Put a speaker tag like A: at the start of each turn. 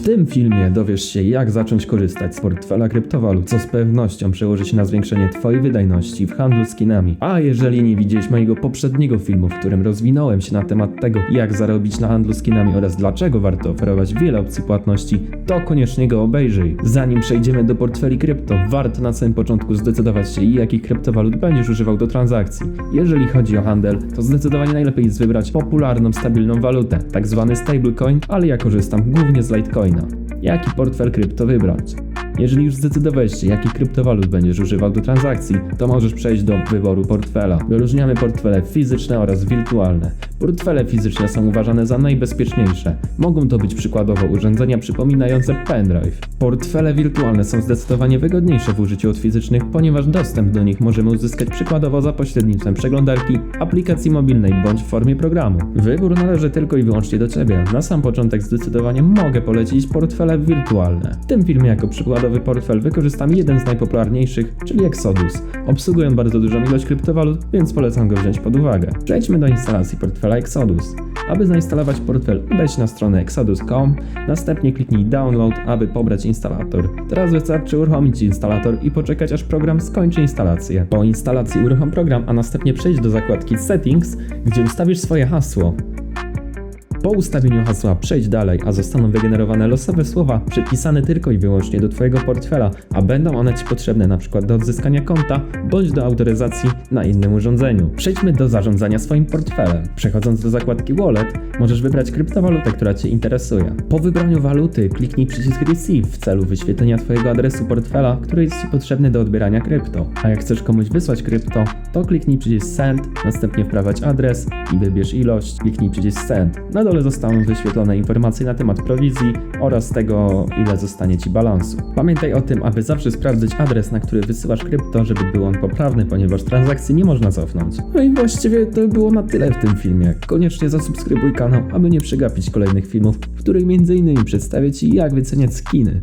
A: W tym filmie dowiesz się, jak zacząć korzystać z portfela kryptowalut, co z pewnością przełoży się na zwiększenie Twojej wydajności w handlu skinami. A jeżeli nie widziałeś mojego poprzedniego filmu, w którym rozwinąłem się na temat tego, jak zarobić na handlu skinami oraz dlaczego warto oferować wiele opcji płatności, to koniecznie go obejrzyj. Zanim przejdziemy do portfeli krypto, warto na samym początku zdecydować się, jakich kryptowalut będziesz używał do transakcji. Jeżeli chodzi o handel, to zdecydowanie najlepiej jest wybrać popularną, stabilną walutę, tak zwany stablecoin, ale ja korzystam głównie z Jaki portfel krypto wybrać? Jeżeli już zdecydowałeś się, jakich kryptowalut będziesz używał do transakcji, to możesz przejść do wyboru portfela. Wyróżniamy portfele fizyczne oraz wirtualne. Portfele fizyczne są uważane za najbezpieczniejsze. Mogą to być przykładowo urządzenia przypominające pendrive. Portfele wirtualne są zdecydowanie wygodniejsze w użyciu od fizycznych, ponieważ dostęp do nich możemy uzyskać przykładowo za pośrednictwem przeglądarki, aplikacji mobilnej bądź w formie programu. Wybór należy tylko i wyłącznie do Ciebie. Na sam początek zdecydowanie mogę polecić portfele wirtualne. W tym filmie jako przykładowy portfel wykorzystam jeden z najpopularniejszych, czyli Exodus. Obsługuję bardzo dużą ilość kryptowalut, więc polecam go wziąć pod uwagę. Przejdźmy do instalacji portfela Exodus. Aby zainstalować portfel, wejdź na stronę exodus.com, następnie kliknij download, aby pobrać instalator. Teraz wystarczy uruchomić instalator i poczekać aż program skończy instalację. Po instalacji uruchom program, a następnie przejdź do zakładki Settings, gdzie ustawisz swoje hasło. Po ustawieniu hasła przejdź dalej, a zostaną wygenerowane losowe słowa przypisane tylko i wyłącznie do Twojego portfela, a będą one Ci potrzebne np. do odzyskania konta bądź do autoryzacji na innym urządzeniu. Przejdźmy do zarządzania swoim portfelem. Przechodząc do zakładki Wallet, możesz wybrać kryptowalutę, która Cię interesuje. Po wybraniu waluty kliknij przycisk Receive w celu wyświetlenia Twojego adresu portfela, który jest Ci potrzebny do odbierania krypto. A jak chcesz komuś wysłać krypto, to kliknij przycisk Send, następnie wprowadź adres i wybierz ilość, kliknij przycisk Send. Dole zostaną wyświetlone informacje na temat prowizji oraz tego, ile zostanie Ci balansu. Pamiętaj o tym, aby zawsze sprawdzić adres, na który wysyłasz krypto, żeby był on poprawny, ponieważ transakcji nie można cofnąć. No i właściwie to by było na tyle w tym filmie. Koniecznie zasubskrybuj kanał, aby nie przegapić kolejnych filmów, w których m.in. przedstawię Ci jak wyceniać skiny.